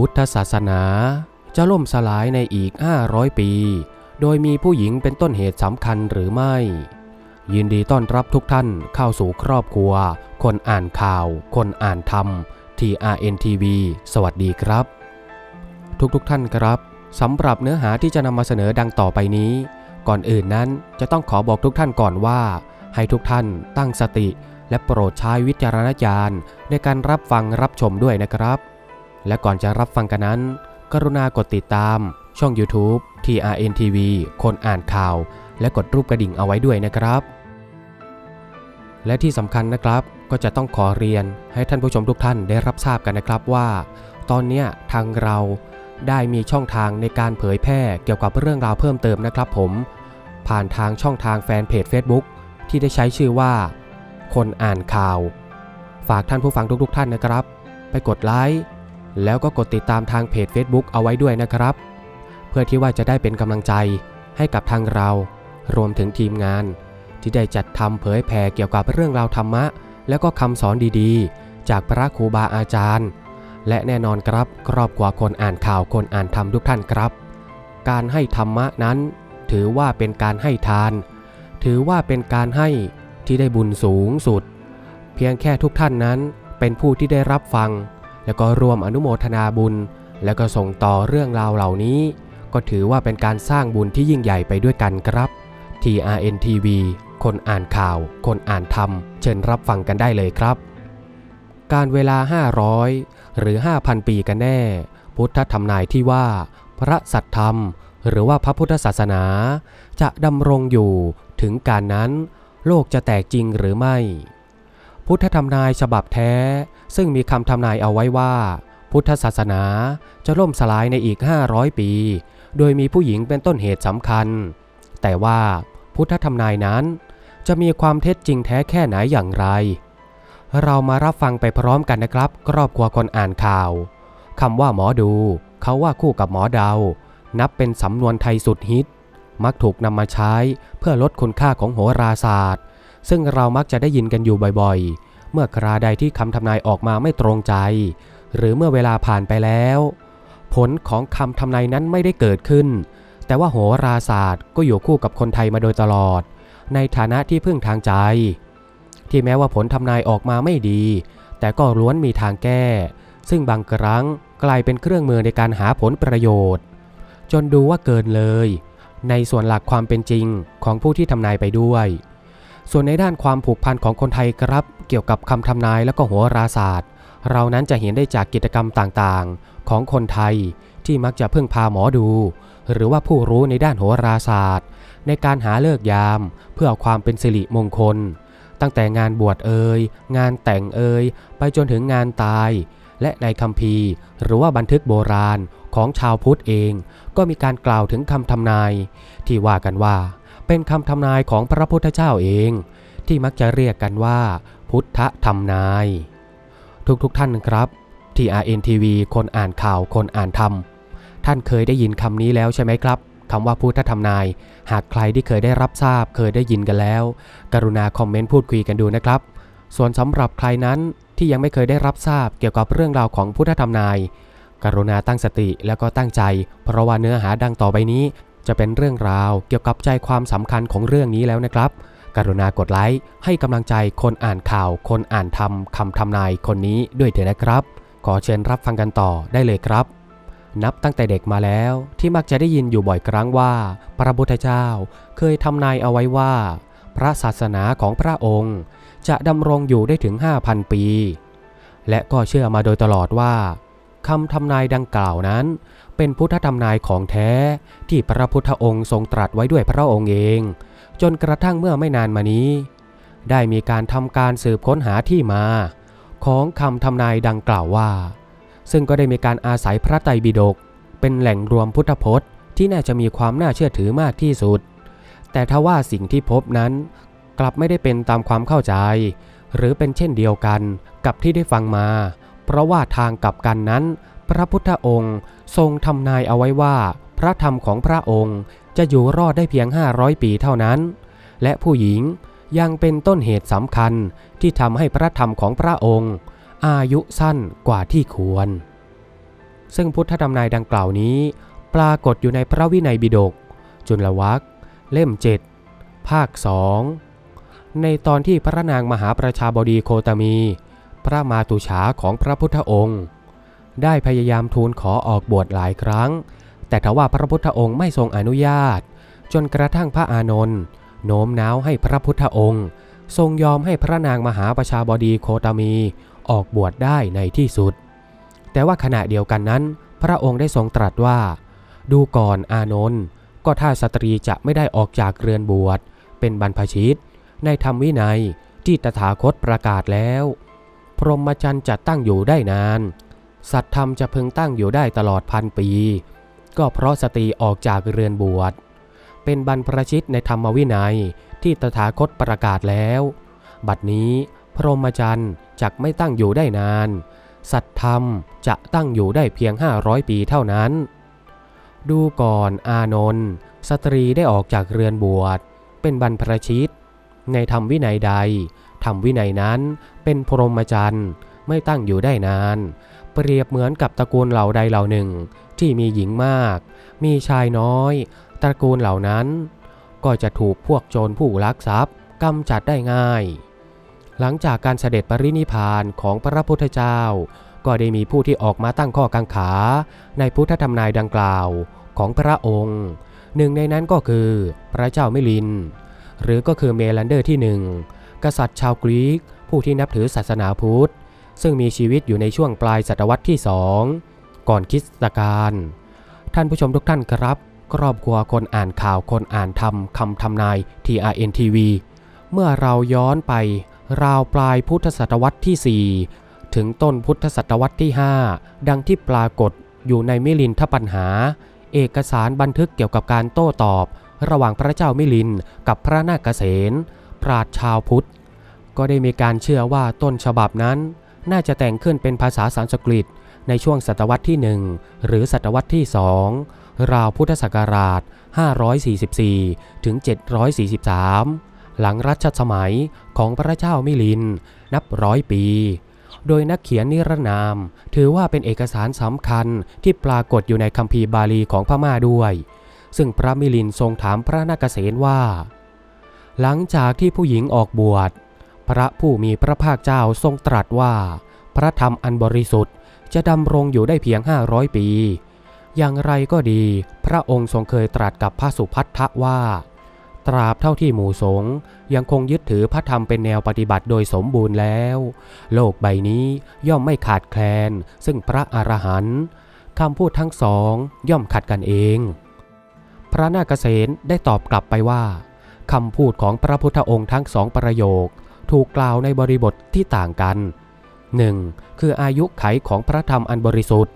พุทธศาสนา จะล่มสลายในอีก 500 ปี โดยมีผู้หญิงเป็นต้นเหตุสำคัญหรือไม่ ยินดีต้อนรับทุกท่านเข้าสู่ครอบครัว คนอ่านข่าว คนอ่านธรรม TRNTV สวัสดีครับ ทุกๆทท่านครับสำหรับเนื้อหาที่จะนำมาเสนอดังต่อไปนี้ ก่อนอื่นนั้นจะต้องขอบอกทุกท่านก่อนว่า ให้ทุกท่านตั้งสติ และโปรดใช้วิจารณญาณในการรับฟังรับชมด้วยนะครับ และก่อนจะรับฟังกันนั้น กรุณากดติดตามช่อง YouTube TRNTV คนอ่านข่าว และกดรูปกระดิ่งเอาไว้ด้วยนะครับ และที่สำคัญนะครับก็จะต้องขอเรียนให้ท่านผู้ชมทุกท่านได้รับทราบกันนะครับว่า ตอนนี้ทางเราได้มีช่องทางในการเผยแพร่เกี่ยวกับเรื่องราวเพิ่มเติมนะครับผม ผ่านทางช่องทางแฟนเพจ Facebook ที่ได้ใช้ชื่อว่า คนอ่านข่าว ฝากท่านผู้ฟังทุกๆท่านนะครับ ไปกดไลค์ แล้วก็กดติดตามทางเพจ Facebook เอาไว้ด้วยนะครับ เพื่อที่ว่าจะได้เป็นกำลังใจให้กับทางเรา รวมถึงทีมงาน ที่ได้จัดทำเผยแผ่เกี่ยวกับเรื่องราวธรรมะ และก็คำสอนดีๆ จากพระครูบาอาจารย์ และแน่นอนครับครอบครัวคนอ่านข่าวคนอ่านธรรมทุกท่านครับ การให้ธรรมะนั้น ถือว่าเป็นการให้ทาน ถือว่าเป็นการให้ที่ได้บุญสูงสุด เพียงแค่ทุกท่านนั้นเป็นผู้ที่ได้รับฟัง แล้วก็รวมอนุโมทนาบุญ แล้วก็ส่งต่อเรื่องราวเหล่านี้ ก็ถือว่าเป็นการสร้างบุญที่ยิ่งใหญ่ไปด้วยกันครับ TRNTV คนอ่านข่าว คนอ่านธรรม เชิญรับฟังกันได้เลยครับ การเวลา 500 หรือ 5,000 ปีกันแน่ พุทธธรรมนายที่ว่า พระสัตธรรม หรือว่าพระพุทธศาสนา จะดำรงอยู่ถึงการนั้น โลกจะแตกจริงหรือไม่ พุทธธรรมนายฉบับแท้ ซึ่งมีคำทำนายเอาไว้ว่า พุทธศาสนาจะล่มสลายในอีก 500 ปี โดยมีผู้หญิงเป็นต้นเหตุสำคัญ แต่ว่าพุทธธรรมนายนั้น จะมีความเท็จจริงแท้แค่ไหนอย่างไร เรามารับฟังไปพร้อมกันนะครับ ครอบครัวคนอ่านข่าวคำว่าหมอดูเขาว่าคู่กับหมอเดา นับเป็นสำนวนไทยสุดฮิต มักถูกนำมาใช้เพื่อลดคุณค่าของโหราศาสตร์ ซึ่งเรามักจะได้ยินกันอยู่บ่อยๆ มื่อคราใดที่คำทำนายออกมาไม่ตรงใจ หรือเมื่อเวลาผ่านไปแล้ว ผลของคำทำนายนั้นไม่ได้เกิดขึ้น แต่ว่าโหราศาสตร์ก็อยู่คู่กับคนไทยมาโดยตลอด ในฐานะที่พึ่งทางใจ ที่แม้ว่าผลทำนายออกมาไม่ดี แต่ก็ล้วนมีทางแก้ ซึ่งบางครั้งกลายเป็นเครื่องมือในการหาผลประโยชน์ จนดูว่าเกินเลย ในส่วนหลักความเป็นจริงของผู้ที่ทำนายไปด้วย ส่วนในด้านความผูกพันของคนไทยครับ เกี่ยวกับคำทำนายและก็โหราศาสตร์ เรานั้นจะเห็นได้จากกิจกรรมต่างๆ ของคนไทยที่มักจะพึ่งพาหมอดู หรือว่าผู้รู้ในด้านโหราศาสตร์ ในการหาเลิกยาม เพื่อความเป็นสิริมงคล ตั้งแต่งานบวชเอ่ยงานแต่งเอ่ยไปจนถึงงานตาย และในคัมภีร์ หรือว่าบันทึกโบราณของชาวพุทธเอง ก็มีการกล่าวถึงคำทำนาย ที่ว่ากันว่า เป็นคำทำนายของพระพุทธเจ้าเอง ที่มักจะเรียกกันว่า พุทธทำนาย ทุกๆทท่านครับที่ RNTV คนอ่านข่าวคนอ่านธรรม ท่านเคยได้ยินคำนี้แล้วใช่ไหมครับคำว่าพุทธธรรมนาย หากใครที่เคยได้รับทราบเคยได้ยินกันแล้ว กรุณาคอมเมนต์พูดคุยกันดูนะครับ ส่วนสำหรับใครนั้นที่ยังไม่เคยได้รับทราบเกี่ยวกับเรื่องราวของพุทธธรรมนาย กรุณาตั้งสติแล้วก็ตั้งใจ เพราะว่าเนื้อหาดังต่อไปนี้ จะเป็นเรื่องราวเกี่ยวกับใจความสำคัญของเรื่องนี้แล้วนะครับ กรุณากดไลค์ให้กำลังใจคนอ่านข่าว คนอ่านทำคำทำนายคนนี้ด้วยเถอะนะครับ ขอเชิญรับฟังกันต่อได้เลยครับ นับตั้งแต่เด็กมาแล้วที่มักจะได้ยินอยู่บ่อยครั้งว่า พระพุทธเจ้าเคยทำนายเอาไว้ว่า พระศาสนาของพระองค์ จะดำรงอยู่ได้ถึง 5,000 ปี และก็เชื่อมาโดยตลอดว่า คำทำนายดังกล่าวนั้น เป็นพุทธทำนายของแท้ที่พระพุทธองค์ทรงตรัสไว้ด้วยพระองค์เอง จนกระทั่งเมื่อไม่นานมานี้ ได้มีการทำการสืบค้นหาที่มา ของคำทำนายดังกล่าวว่า ซึ่งก็ได้มีการอาศัยพระไตรปิฎกเป็นแหล่งรวมพุทธพจน์ ที่น่าจะมีความน่าเชื่อถือมากที่สุด แต่ทว่าสิ่งที่พบนั้น กลับไม่ได้เป็นตามความเข้าใจ หรือเป็นเช่นเดียวกันกับที่ได้ฟังมา เพราะว่าทางกลับกันนั้น พระพุทธองค์ทรงทำนายเอาไว้ว่า พระธรรมของพระองค์จะอยู่รอดได้เพียง 500 ปีเท่านั้น และผู้หญิงยังเป็นต้นเหตุสำคัญที่ทำให้พระธรรมของพระองค์ อายุสั้นกว่าที่ควร ซึ่งพุทธดำนายดังกล่าวนี้ ปรากฏอยู่ในพระวินัยบิดก จุลวัคเล่ม7ภาคสองในตอนที่พระนางมหาประชาบดีโคตมี พระมาตุฉาของพระพุทธองค์ ได้พยายามทูลขอออกบวชหลายครั้ง แต่ทว่าพระพุทธองค์ไม่ทรงอนุญาต จนกระทั่งพระอานนท์โน้มน้าวให้พระพุทธองค์ ทรงยอมให้พระนางมหาประชาบดีโคตมี ออกบวชได้ในที่สุด แต่ว่าขณะเดียวกันนั้น พระองค์ได้ทรงตรัสว่า ดูก่อนอานนท์ก็ถ้าสตรีจะไม่ได้ออกจากเรือนบวช เป็นบรรพชิต ในธรรมวินัยที่ตถาคตประกาศแล้ว พรหมจรรย์จะตั้งอยู่ได้นาน สัตธรรมจะพึงตั้งอยู่ได้ตลอดพันปี ก็เพราะสตรีออกจากเรือนบวช เป็นบรรพชิตในธรรมวินัยที่ตถาคตประกาศแล้ว บัดนี้พรหมจรรย์จักไม่ตั้งอยู่ได้นาน สัตธรรมจะตั้งอยู่ได้เพียง 500 ปีเท่านั้น ดูก่อนอานนท์สตรีได้ออกจากเรือนบวช เป็นบรรพชิต ในธรรมวินัยใด ธรรมวินัยนั้นเป็นพรหมจรรย์ไม่ตั้งอยู่ได้นาน เปรียบเหมือนกับตระกูลเหล่าใดเหล่าหนึ่ง ที่มีหญิงมาก มีชายน้อย ตระกูลเหล่านั้น ก็จะถูกพวกโจรผู้ลักทรัพย์กำจัดได้ง่าย หลังจากการเสด็จปรินิพพานของพระพุทธเจ้า ก็ได้มีผู้ที่ออกมาตั้งข้อกังขา ในพุทธธรรมนายดังกล่าวของพระองค์ หนึ่งในนั้นก็คือพระเจ้ามิลิน หรือก็คือเมลันเดอร์ที่หนึ่ง กษัตริย์ชาวกรีก ผู้ที่นับถือศาสนาพุทธ ซึ่งมีชีวิตอยู่ในช่วงปลายศตวรรษที่สองก่อนคริสตกาลท่านผู้ชมทุกท่านครับ ครอบครัวคนอ่านข่าวคนอ่านทำคำทำนาย TRN TV เมื่อเราย้อนไป ราวปลายพุทธศตวรรษที่ 4 ถึงต้นพุทธศตวรรษที่ 5 ดังที่ปรากฏอยู่ในมิลินทปัญหา เอกสารบันทึกเกี่ยวกับการโต้ตอบ ระหว่างพระเจ้ามิลินกับพระนาคเษนปราชชาวพุทธ ก็ได้มีการเชื่อว่าต้นฉบับนั้น น่าจะแต่งขึ้นเป็นภาษาสันสกฤต ในช่วงศตวรรษที่ 1 หรือศตวรรษที่ 2 ราวพุทธศักราช 544 ถึง 743 หลังรัชสมัยของพระเจ้ามิลิน นับร้อยปี โดยนักเขียนนิรนาม ถือว่าเป็นเอกสารสำคัญที่ปรากฏอยู่ในคัมภีร์บาลีของพม่าด้วย ซึ่งพระมิลินทรงถามพระนาคเษนว่า หลังจากที่ผู้หญิงออกบวช พระผู้มีพระภาคเจ้าทรงตรัสว่า พระธรรมอันบริสุทธิ์จะดำรงอยู่ได้เพียง 500 ปี อย่างไรก็ดี พระองค์ทรงเคยตรัสกับพระสุพัทธะว่า ตราบเท่าที่หมู่สงฆ์ยังคงยึดถือพระธรรมเป็นแนวปฏิบัติโดยสมบูรณ์แล้ว โลกใบนี้ย่อมไม่ขาดแคลน ซึ่งพระอรหันต์คำพูดทั้งสองย่อมขัดกันเอง พระนาคเษนได้ตอบกลับไปว่าคำพูดของพระพุทธองค์ทั้งสองประโยค ถูกกล่าวในบริบทที่ต่างกัน 1. คืออายุไขของพระธรรมอันบริสุทธิ์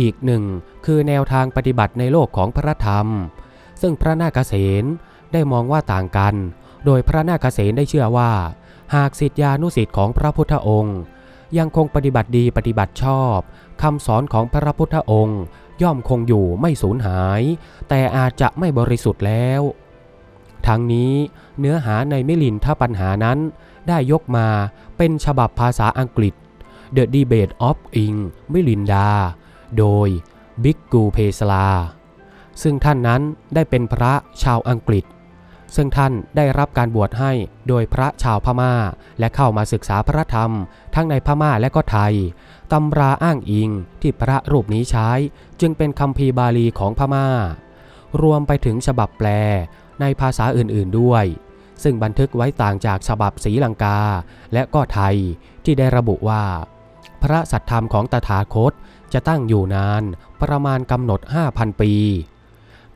อีกหนึ่งคือแนวทางปฏิบัติในโลกของพระธรรม ซึ่งพระนาคเษนได้มองว่าต่างกัน โดยพระนาคเษนได้เชื่อว่า หากสิทธิานุสิทธิ์ของพระพุทธองค์ ยังคงปฏิบัติดีปฏิบัติชอบคำสอนของพระพุทธองค์ ย่อมคงอยู่ไม่สูญหาย แต่อาจจะไม่บริสุทธิ์แล้ว ทั้งนี้เนื้อหาในมิลินทปัญหานั้น ได้ยกมาเป็นฉบับภาษาอังกฤษ The Debate of Ing มิลินดา โดยบิกกูเพสลา ซึ่งท่านนั้นได้เป็นพระชาวอังกฤษ ซึ่งท่านได้รับการบวชให้โดยพระชาวพม่า และเข้ามาศึกษาพระธรรม ทั้งในพม่าและก็ไทย ตำราอ้างอิงที่พระรูปนี้ใช้จึงเป็นคำพีบาลีของพม่า รวมไปถึงฉบับแปลในภาษาอื่นๆด้วย ซึ่งบันทึกไว้ต่างจากฉบับศรีลังกาและก็ไทยที่ได้ระบุว่า พระสัทธรรมของตถาคตจะตั้งอยู่นานประมาณกำหนด 5,000 ปี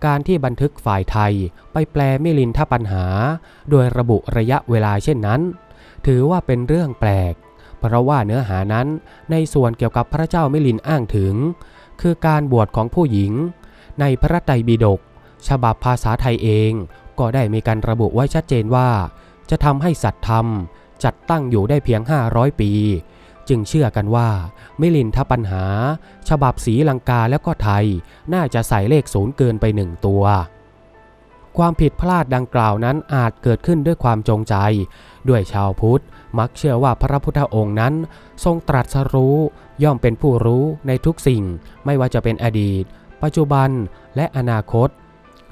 การที่บันทึกฝ่ายไทยไปแปลมิลินทปัญหา โดยระบุระยะเวลาเช่นนั้น ถือว่าเป็นเรื่องแปลก เพราะว่าเนื้อหานั้นในส่วนเกี่ยวกับพระเจ้ามิลินอ้างถึง คือการบวชของผู้หญิง ในพระไตรปิฎกฉบับภาษาไทยเอง ก็ได้มีการระบุไว้ชัดเจนว่า จะทำให้สัตธรรม จัดตั้งอยู่ได้เพียง 500 ปี จึงเชื่อกันว่า มิลินทปัญหา ฉบับสีลังกาแล้วก็ไทย น่าจะใส่เลขศูนย์เกินไปหนึ่งตัว ความผิดพลาดดังกล่าวนั้นอาจเกิดขึ้นด้วยความจงใจ ด้วยชาวพุทธมักเชื่อว่าพระพุทธองค์นั้น ทรงตรัสรู้ย่อมเป็นผู้รู้ในทุกสิ่ง ไม่ว่าจะเป็นอดีต ปัจจุบันและอนาคต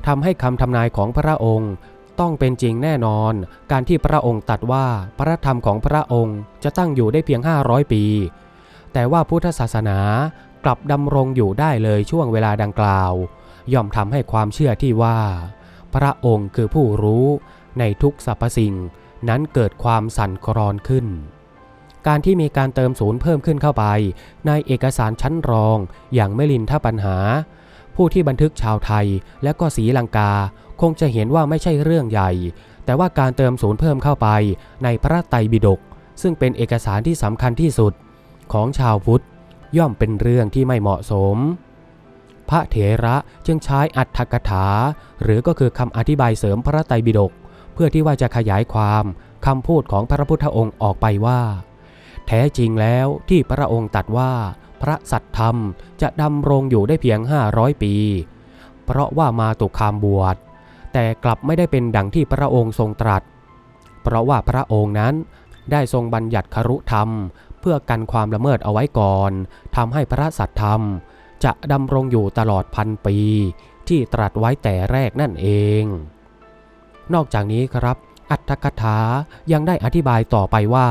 ทำให้คำทำนายของพระองค์ต้องเป็นจริงแน่นอน การที่พระองค์ตัดว่าพระธรรมของพระองค์จะตั้งอยู่ได้เพียง 500 ปี แต่ว่าพุทธศาสนากลับดำรงอยู่ได้เลยช่วงเวลาดังกล่าว ย่อมทำให้ความเชื่อที่ว่า พระองค์คือผู้รู้ในทุกสรรพสิ่งนั้นเกิดความสั่นคลอนขึ้น การที่มีการเติมศูนย์เพิ่มขึ้นเข้าไป ในเอกสารชั้นรองอย่างไม่ลินท่าปัญหา ผู้ที่บันทึกชาวไทยและก็ศรีลังกา คงจะเห็นว่าไม่ใช่เรื่องใหญ่ แต่ว่าการเติมศูนย์เพิ่มเข้าไปในพระไตรปิฎกซึ่งเป็นเอกสารที่สำคัญที่สุดของชาวพุทธย่อมเป็นเรื่องที่ไม่เหมาะสม พระเถระจึงใช้อัตถกถา หรือก็คือคำอธิบายเสริมพระไตรปิฎกเพื่อที่ว่าจะขยายความคำพูดของพระพุทธองค์ออกไปว่า แท้จริงแล้วที่พระองค์ตัดว่า พระสัตธรรมจะดำรงอยู่ได้เพียง 500 ปี เพราะว่ามาตุคามบวช แต่กลับไม่ได้เป็นดังที่พระองค์ทรงตรัส เพราะว่าพระองค์นั้นได้ทรงบัญญัติครุธรรม เพื่อกันความละเมิดเอาไว้ก่อนทำให้พระสัตธรรม จะดำรงอยู่ตลอดพันปี ที่ตรัสไว้แต่แรกนั่นเอง นอกจากนี้ครับ อัตถกถายังได้อธิบายต่อไปว่า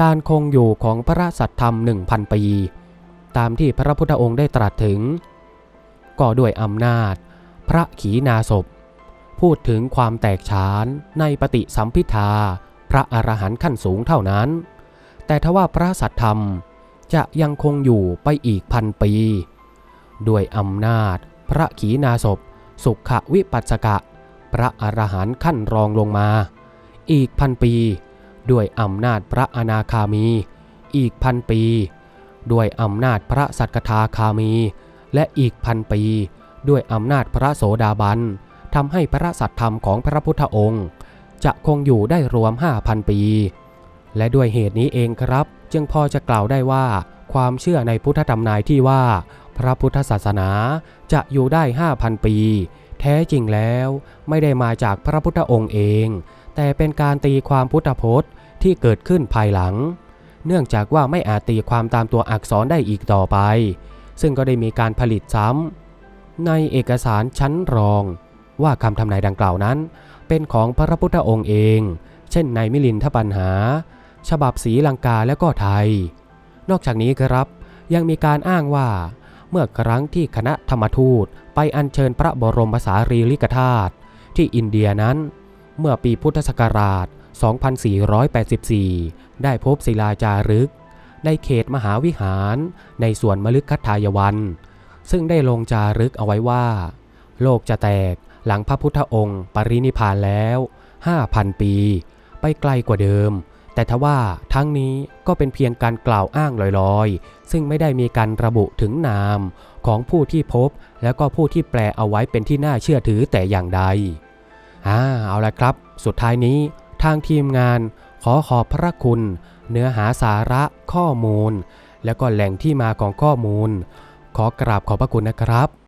การคงอยู่ของพระสัตธรรมหนึ่งพันปี ตามที่พระพุทธองค์ได้ตรัสถึง ก็ด้วยอำนาจ พระขีณาสพ พูดถึงความแตกฉานในปฏิสัมพิทาพระอรหันต์ขั้นสูงเท่านั้น แต่ทว่าพระสัตธรรมจะยังคงอยู่ไปอีกพันปี ด้วยอำนาจ พระขีณาสพ สุขวิปัสสกะ พระอรหันต์ขั้นรองลงมา อีกพันปี ด้วยอำนาจพระอนาคามี อีกพันปี ด้วยอำนาจพระสัตกทาคามี และอีกพันปี ด้วยอำนาจพระโสดาบันทำให้พระสัตธรรมของพระพุทธองค์ จะคงอยู่ได้รวม 5,000 ปี และด้วยเหตุนี้เองครับ จึงพอจะกล่าวได้ว่า ความเชื่อในพุทธธรรมนายที่ว่า พระพุทธศาสนาจะอยู่ได้ 5,000 ปี แท้จริงแล้วไม่ได้มาจากพระพุทธองค์เอง แต่เป็นการตีความพุทธพจน์ที่เกิดขึ้นภายหลัง เนื่องจากว่าไม่อาจตีความตามตัวอักษรได้อีกต่อไป ซึ่งก็ได้มีการผลิตซ้ำในเอกสารชั้นรอง ว่าคำทำนายดังกล่าวนั้น เป็นของพระพุทธองค์เอง เช่นในมิลินทปัญหา ฉบับศรีลังกาและก็ไทย นอกจากนี้ครับยังมีการอ้างว่าเมื่อครั้งที่คณะธรรมทูตไปอัญเชิญพระบรมสารีริกธาตุที่อินเดียนั้น เมื่อปีพุทธศักราช 2484 ได้พบศิลาจารึก ในเขตมหาวิหาร ในส่วนมลึกคัทายวัน ซึ่งได้ลงจารึกเอาไว้ว่า โลกจะแตกหลังพระพุทธองค์ปรินิพพานแล้ว 5,000 ปี ไปไกลกว่าเดิม แต่ทว่าทั้งนี้ก็เป็นเพียงการกล่าวอ้างลอยๆ ซึ่งไม่ได้มีการระบุถึงนามของผู้ที่พบ แล้วก็ผู้ที่แปลเอาไว้เป็นที่น่าเชื่อถือแต่อย่างใดอ่าเอาละครับ สุดท้ายนี้ทางทีมงาน ขอขอบพระคุณ เนื้อหาสาระข้อมูล แล้วก็แหล่งที่มาของข้อมูล ขอกราบขอบพระคุณนะครับ